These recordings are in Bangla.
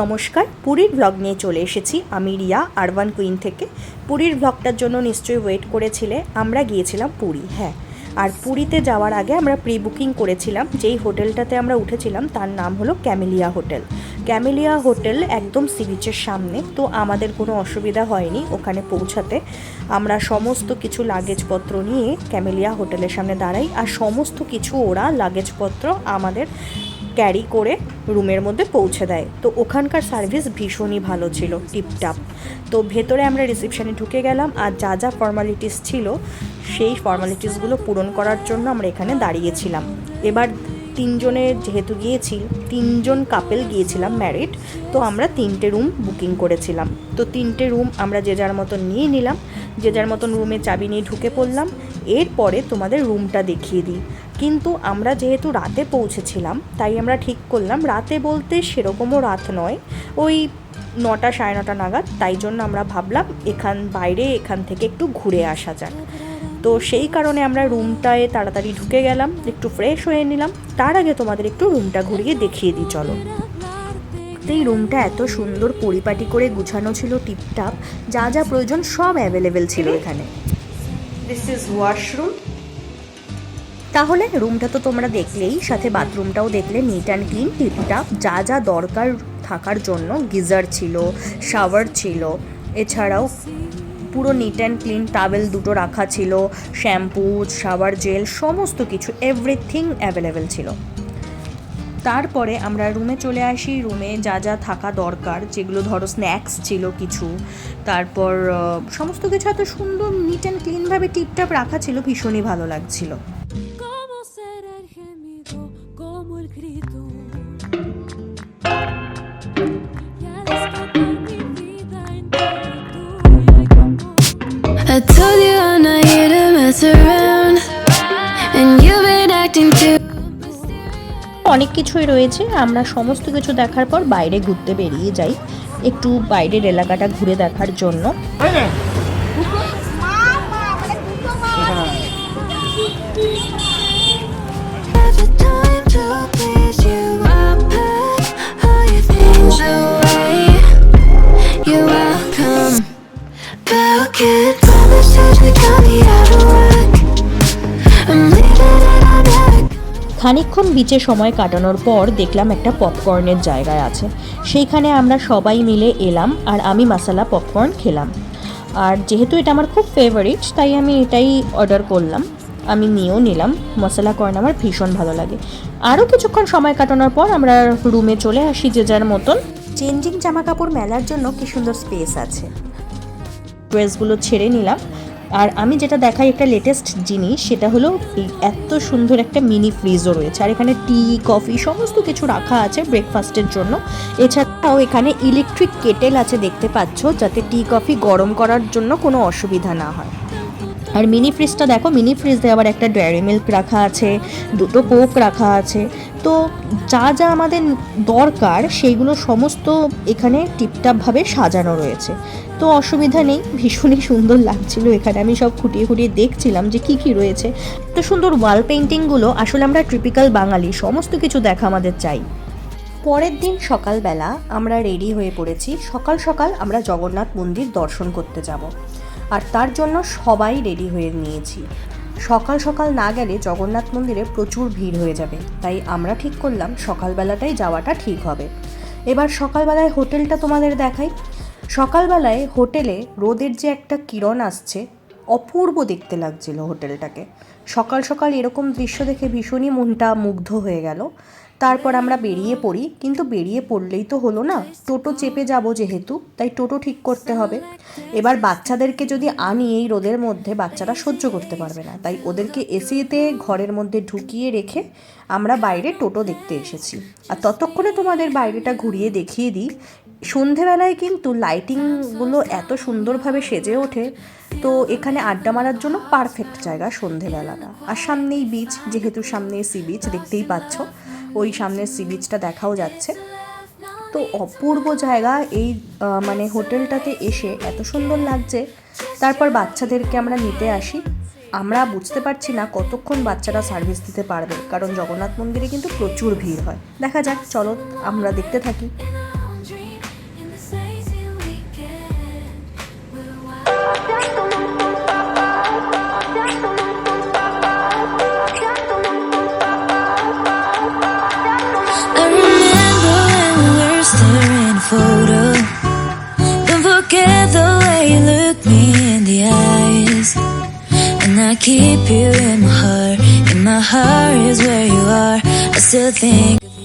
নমস্কার, পুরীর ব্লগ নিয়ে চলে এসেছি। আমি রিয়া আরবান কুইন থেকে। পুরীর ব্লগটার জন্য নিশ্চয়ই ওয়েট করেছিলে, আমরা গিয়েছিলাম পুরী হ্যাঁ। আর পুরীতে যাওয়ার আগে আমরা প্রি বুকিং করেছিলাম, যেই হোটেলটাতে আমরা উঠেছিলাম, তার নাম হলো ক্যামেলিয়া হোটেল ক্যামেলিয়া হোটেল একদম সি বিচের সামনে, তো আমাদের কোনো অসুবিধা হয়নি ওখানে পৌঁছাতে। আমরা সমস্ত কিছু লাগেজপত্র নিয়ে ক্যামেলিয়া হোটেলের সামনে দাঁড়াই, আর সমস্ত কিছু ওরা লাগেজপত্র আমাদের ক্যারি করে রুমের মধ্যে পৌঁছে দেয়। তো ওখানকার সার্ভিস ভীষণই ভালো ছিল, টিপটাপ। তো ভেতরে আমরা রিসেপশনে ঢুকে গেলাম আর যা যা ফর্মালিটিস ছিল, সেই ফর্মালিটিসগুলো পূরণ করার জন্য আমরা এখানে দাঁড়িয়েছিলাম। এবার তিনজনে যেহেতু গিয়েছি, তিনজন কাপেল গিয়েছিলাম ম্যারিড তো আমরা তিনটে রুম বুকিং করেছিলাম। তো তিনটে রুম আমরা যে যার মতন নিয়ে নিলাম, যে যার মতন রুমে চাবি নিয়ে ঢুকে পড়লাম, এরপরে তোমাদের রুমটা দেখিয়ে দিই। কিন্তু আমরা যেহেতু রাতে পৌঁছেছিলাম, তাই আমরা ঠিক করলাম রাতে বলতে সেরকমও রাত নয়, ওই নটা সাড়ে নটা নাগাদ। তাই জন্য আমরা ভাবলাম এখান বাইরে এখান থেকে একটু ঘুরে আসা যাক। তো সেই কারণে আমরা রুমটায় তাড়াতাড়ি ঢুকে গেলাম, একটু ফ্রেশ হয়ে নিলাম। তার আগে তোমাদের একটু রুমটা ঘুরিয়ে দেখিয়ে দিই, চলো। এই রুমটা এত সুন্দর পরিপাটি করে গুছানো ছিল টিপটাপ, যা যা প্রয়োজন সব অ্যাভেলেবেল ছিল এখানে। দিস ইজ ওয়াশরুম তাহলে রুমটা তো তোমরা দেখলেই, সাথে বাথরুমটাও দেখলে নিট অ্যান্ড ক্লিন টিপটাপ যা যা দরকার থাকার জন্য, গিজার ছিল, শাওয়ার ছিল, এছাড়াও পুরো নিট অ্যান্ড ক্লিন টাওয়েল দুটো রাখা ছিল শ্যাম্পু শাওয়ার জেল সমস্ত কিছু এভরিথিং অ্যাভেলেবেল ছিল। তারপরে আমরা রুমে চলে আসি রুমে যা যা থাকা দরকার, যেগুলো ধরো স্ন্যাক্স ছিল কিছু, তারপর সমস্ত কিছু এত সুন্দর নিট অ্যান্ড ক্লিনভাবে টিপটাপ রাখা ছিল, ভীষণই ভালো লাগছিল। told you অনেক কিছুই রয়েছে আমরা সমস্ত কিছু দেখার পর বাইরে ঘুরতে বেরিয়ে যাই একটু বাইরের এলাকাটা ঘুরে দেখার জন্য। Never খানিকক্ষণ বিচে সময় কাটানোর পর দেখলাম একটা পপকর্নের জায়গায় আছে। সেইখানে আমরা সবাই মিলে এলাম আর আমি মশলা পপকর্ন খেলাম। আর যেহেতু এটা আমার খুব ফেভারিট তাই আমি এটাই অর্ডার করলাম। আমি নিয়েও নিলাম। মশলা কর্ন আমার ভীষণ ভালো লাগে। আরও কিছুক্ষণ সময় কাটানোর পর আমরা রুমে চলে আসি যে যার মতন। চেঞ্জিং জামা কাপড় মেলার জন্য কি সুন্দর স্পেস আছে। ড্রেসগুলো ছেড়ে নিলাম। আর আমি যেটা দেখাই একটা লেটেস্ট জিনিস, সেটা হলো এই এত সুন্দর একটা মিনি ফ্রিজও রয়েছে। আর এখানে টি কফি সমস্ত কিছু রাখা আছে ব্রেকফাস্টের জন্য। এছাড়াও এখানে ইলেকট্রিক কেটেল আছে দেখতে পাচ্ছ, যাতে টি কফি গরম করার জন্য কোনো অসুবিধা না হয়। আর মিনি ফ্রিজটা দেখো মিনি ফ্রিজে আবার একটা ডেয়ারি মিল্ক রাখা আছে, দুটো কোক রাখা আছে। তো যা যা আমাদের দরকার, সেইগুলো সমস্ত এখানে টিপটাপভাবে সাজানো রয়েছে। তো অসুবিধা নেই, ভীষণই সুন্দর লাগছিল এখানে। আমি সব খুঁটিয়ে খুঁটিয়ে দেখছিলাম যে কি কি রয়েছে। তো সুন্দর ওয়াল পেন্টিংগুলো আসলে আমরা ট্রিপিক্যাল বাঙালি, সমস্ত কিছু দেখা আমাদের চাই। পরের দিন সকালবেলা আমরা রেডি হয়ে পড়েছি। সকাল সকাল আমরা জগন্নাথ মন্দির দর্শন করতে যাব। আর তার জন্য সবাই রেডি হয়ে নিয়েছি। সকাল সকাল না গেলে জগন্নাথ মন্দিরে প্রচুর ভিড় হয়ে যাবে, তাই আমরা ঠিক করলাম সকালবেলাটাই যাওয়াটা ঠিক হবে। এবার সকালবেলায় হোটেলটা তোমাদের দেখাই। সকালবেলায় হোটেলে রোদের যে একটা কিরণ আসছে, অপূর্ব দেখতে লাগছিল হোটেলটাকে। সকাল সকাল এরকম দৃশ্য দেখে ভীষণই মনটা মুগ্ধ হয়ে গেল। তারপর আমরা বেরিয়ে পড়ি, কিন্তু বেরিয়ে পড়লেই তো হলো না। টোটো চেপে যাব যেহেতু, তাই টোটো ঠিক করতে হবে। এবার বাচ্চাদেরকে যদি আনি এই রোদের মধ্যে, বাচ্চারা সহ্য করতে পারবে না। তাই ওদেরকে এসিতে, ঘরের মধ্যে ঢুকিয়ে রেখে আমরা বাইরে টোটো দেখতে এসেছি। আর ততক্ষণে তোমাদের বাইরেটা ঘুরিয়ে দেখিয়ে দিই। সন্ধেবেলায় কিন্তু লাইটিংগুলো এত সুন্দরভাবে সেজে ওঠে, তো এখানে আড্ডা মারার জন্য পারফেক্ট জায়গা সন্ধেবেলাটা। আর সামনেই বিচ যেহেতু সামনে সি বিচ দেখতেই পাচ্ছ। ওই সামনের সি বিচটা দেখাও যাচ্ছে। তো অপূর্ব জায়গা এই মানে হোটেলটাতে এসে এত সুন্দর লাগছে। তারপর বাচ্চাদেরকে আমরা নিতে আসি। আমরা বুঝতে পারছি না কতক্ষণ বাচ্চারা সার্ভিস দিতে পারবে, কারণ জগন্নাথ মন্দিরে কিন্তু প্রচুর ভিড় হয়। দেখা যাক, চলো, আমরা দেখতে থাকি।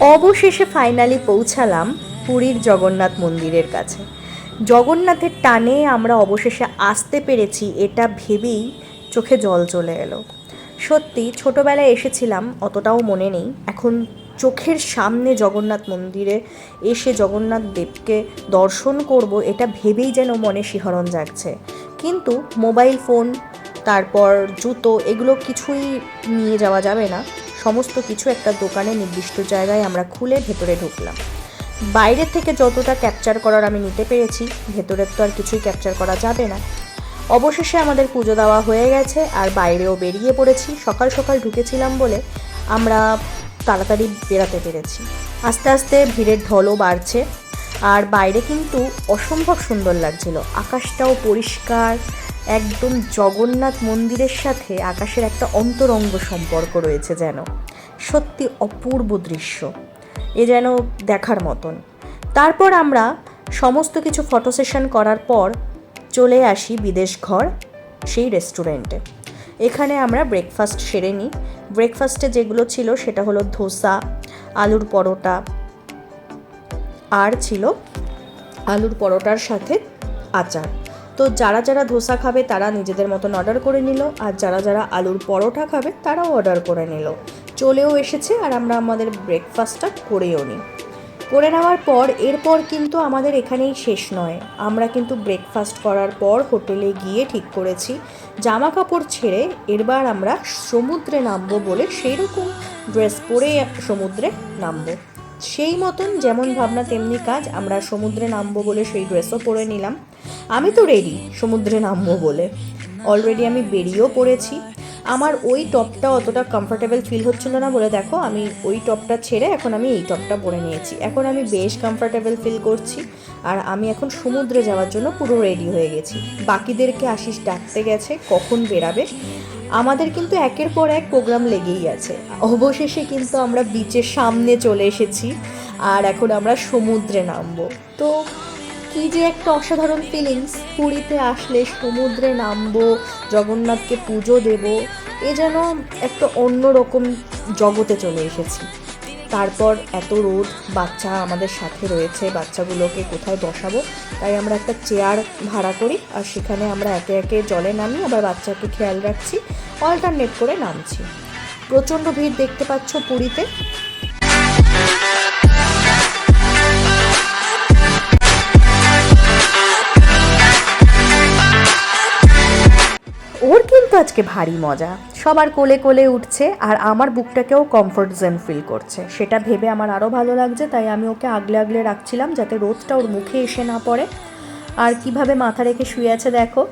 অবশেষে ফাইনালি পৌঁছালাম পুরীর জগন্নাথ মন্দিরের কাছে। জগন্নাথের টানে আমরা অবশেষে আসতে পেরেছি, এটা ভেবেই চোখে জল চলে এলো। সত্যি, ছোটোবেলায় এসেছিলাম, অতটাও মনে নেই। এখন চোখের সামনে জগন্নাথ মন্দিরে এসে জগন্নাথ দেবকে দর্শন করব, এটা ভেবেই যেন মনে শিহরণ জাগছে। কিন্তু মোবাইল ফোন তারপর জুতো এগুলো কিছুই নিয়ে যাওয়া যাবে না। সমস্ত কিছু একটা দোকানে নির্দিষ্ট জায়গায় আমরা খুলে ভেতরে ঢুকলাম। বাইরে থেকে যতটা ক্যাপচার করার আমি নিতে পেরেছি, ভেতরের তো আর কিছুই ক্যাপচার করা যাবে না। অবশেষে আমাদের পুজো দেওয়া হয়ে গেছে আর বাইরেও বেরিয়ে পড়েছি। সকাল সকাল ঢুকেছিলাম বলে আমরা তাড়াতাড়ি বেরাতে পেরেছি। আস্তে আস্তে ভিড়ের ঢলও বাড়ছে আর বাইরে কিন্তু অসম্ভব সুন্দর লাগছিল। আকাশটাও পরিষ্কার একদম জগন্নাথ মন্দিরের সাথে আকাশের একটা অন্তরঙ্গ সম্পর্ক রয়েছে যেন। সত্যি অপূর্ব দৃশ্য। এ যেন দেখার মতন। তারপর আমরা সমস্ত কিছু ফটো সেশন করার পর চলে আসি বিদেশ ঘর, সেই রেস্টুরেন্টে এখানে আমরা ব্রেকফাস্ট সেরে নিই। ব্রেকফাস্টে যেগুলো ছিল সেটা হলো ধোসা, আলুর পরোটা, আর ছিল আলুর পরোটার সাথে আচার। তো যারা যারা ধোসা খাবে তারা নিজেদের মতন অর্ডার করে নিল, আর যারা যারা আলুর পরোটা খাবে তারাও অর্ডার করে নিল। চলেও এসেছে আর আমরা আমাদের ব্রেকফাস্টটা করেও নিই করে নেওয়ার পর, এরপর কিন্তু আমাদের এখানেই শেষ নয়। আমরা কিন্তু ব্রেকফাস্ট করার পর হোটেলে গিয়ে ঠিক করেছি। জামা কাপড় ছেড়ে এরবার আমরা সমুদ্রে নামবো বলে সেই রকম ড্রেস পরে সমুদ্রে নামবো। সেই মতন যেমন ভাবনা, তেমনি কাজ আমরা সমুদ্রে নামবো বলে সেই ড্রেসও পরে নিলাম। আমি তো রেডি সমুদ্রে নামবো বলে। অলরেডি আমি বেরিয়েও পড়েছি। আমার ওই টপটা অতটা কমফোর্টেবল ফিল হচ্ছিল না বলে দেখো, আমি ওই টপটা ছেড়ে এখন আমি এই টপটা পরে নিয়েছি। এখন আমি বেশ কমফোর্টেবল ফিল করছি আর আমি এখন সমুদ্রে যাওয়ার জন্য পুরো রেডি হয়ে গেছি। বাকিদেরকে আশিস ডাকতে গেছে, কখন বেরাবে? আমাদের কিন্তু একের পর এক প্রোগ্রাম লেগেই আছে। অবশেষে কিন্তু আমরা বিচের সামনে চলে এসেছি আর এখন আমরা সমুদ্রে নামবো। তো কি যে একটা অসাধারণ ফিলিংস পুরীতে আসলে সমুদ্রে নামবো, জগন্নাথকে পুজো দেব, এ যেন একটা অন্যরকম জগতে চলে এসেছি। তারপর এত রোদ, বাচ্চা আমাদের সাথে রয়েছে, বাচ্চাগুলোকে কোথায় বসাবো, তাই আমরা একটা চেয়ার ভাড়া করি, আর সেখানে আমরা একে একে জলে নামি, আবার বাচ্চাকে খেয়াল রাখছি অল্টারনেট করে নামছি। প্রচণ্ড ভিড় দেখতে পাচ্ছ পুরীতে। আজকে ভারী মজা। সবার কোলে কোলে উঠছে আর আমার বুকটাকেও কমফোর্ট জোন ফিল করছে। সেটা ভেবে আমার আরও ভালো লাগছে, তাই আমি ওকে আগলে আগলে রাখছিলাম যাতে রোদটা ওর মুখে এসে না পড়ে। আর কীভাবে মাথা রেখে শুয়ে আছে দেখো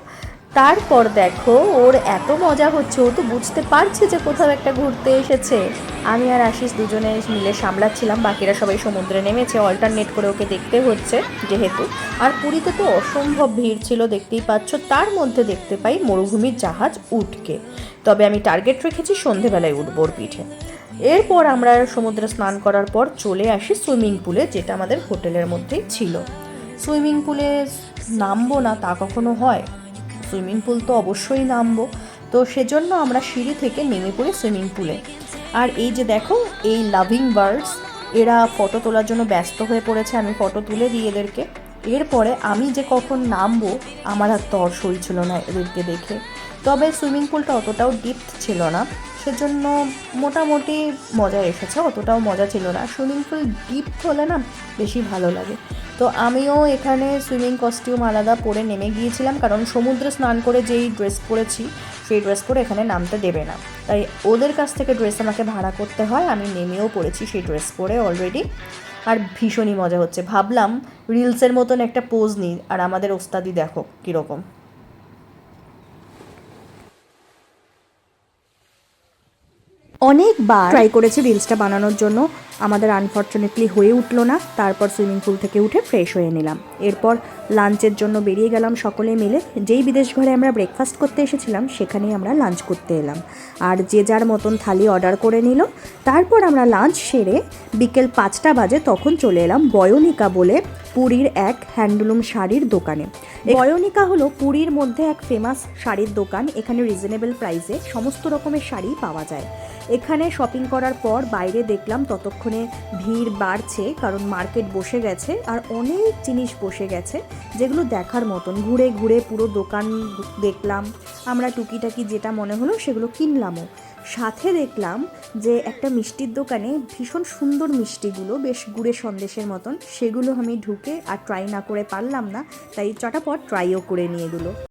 তারপর দেখো, ওর এত মজা হচ্ছে, ও তো বুঝতে পারছে যে কোথাও একটা ঘুরতে এসেছে। আমি আর আশিস দুজনে মিলে সামলাচ্ছিলাম, বাকিরা সবাই সমুদ্রে নেমেছে। অল্টারনেট করে ওকে দেখতে হচ্ছে, যেহেতু। আর পুরীতে তো অসম্ভব ভিড় ছিল, দেখতেই পাচ্ছ, তার মধ্যে দেখতে পাই মরুভূমির জাহাজ উঠকে তবে আমি টার্গেট রেখেছি, সন্ধেবেলায় উঠবো ওর পিঠে। এরপর আমরা সমুদ্রে স্নান করার পর চলে আসি সুইমিং পুলে, যেটা আমাদের হোটেলের মধ্যেই ছিল। সুইমিং পুলে নামবো না, তা কখনো হয়। সুইমিং পুল তো অবশ্যই নামবো। তো সেজন্য আমরা সিঁড়ি থেকে নেমে পড়ি সুইমিং পুলে। আর এই যে দেখো, এই লাভিং বার্ডস, এরা ফটো তোলার জন্য ব্যস্ত হয়ে পড়েছে। আমি ফটো তুলে দিই এদেরকে। এরপরে আমি যে কখন নামবো, আমার আর তর সই ছিল না এদেরকে দেখে। তবে সুইমিং পুলটা অতটাও ডিপ ছিল না। সেজন্য মোটামুটি মজা এসেছে, অতটাও মজা ছিল না। সুইমিং পুল ডিপ হলে না বেশি ভালো লাগে। তো আমিও এখানে সুইমিং কস্টিউম আলাদা পরে নেমে গিয়েছিলাম, কারণ সমুদ্রে স্নান করে যেই ড্রেস পরেছি, সেই ড্রেস পরে এখানে নামতে দেবে না। তাই ওদের কাছ থেকে ড্রেস আমাকে ভাড়া করতে হয়, আমি নেমেও পড়েছি সেই ড্রেস পরে অলরেডি আর ভীষণই মজা হচ্ছে। ভাবলাম রিলসের মতন একটা পোজ নিই। আর আমাদের ওস্তাদি দেখো কীরকম। অনেকবার ট্রাই করেছি রিলসটা বানানোর জন্য। আমাদের আনফর্চুনেটলি হয়ে উঠল না। তারপর সুইমিং পুল থেকে উঠে ফ্রেশ হয়ে নিলাম। এরপর লাঞ্চের জন্য বেরিয়ে গেলাম সকলে মিলে। যেই বিদেশ ঘরে আমরা ব্রেকফাস্ট করতে এসেছিলাম সেখানেই আমরা লাঞ্চ করতে এলাম। আর যে যার মতন থালি অর্ডার করে নিল। তারপর আমরা লাঞ্চ সেরে বিকেল পাঁচটা বাজে তখন চলে এলাম বয়নিকা বলে পুরীর এক হ্যান্ডলুম শাড়ির দোকানে। বয়নিকা হলো পুরীর মধ্যে এক ফেমাস শাড়ির দোকান। এখানে রিজনেবল প্রাইসে সমস্ত রকমের শাড়ি পাওয়া যায়। এখানে শপিং করার পর বাইরে দেখলাম ততক্ষণে ভিড় বাড়ছে, কারণ মার্কেট বসে গেছে আর অনেক জিনিস বসে গেছে যেগুলো দেখার মতন। ঘুরে ঘুরে পুরো দোকান দেখলাম, আমরা টুকিটাকি যেটা মনে হলো সেগুলো কিনলামও। সাথে দেখলাম যে একটা মিষ্টির দোকানে ভীষণ সুন্দর মিষ্টিগুলো, বেশ গুড়ের সন্দেশের মতন, সেগুলো আমি ঢুকে আর ট্রাই না করে পারলাম না, তাই চটাপট ট্রাইও করে নিয়ে এগুলো।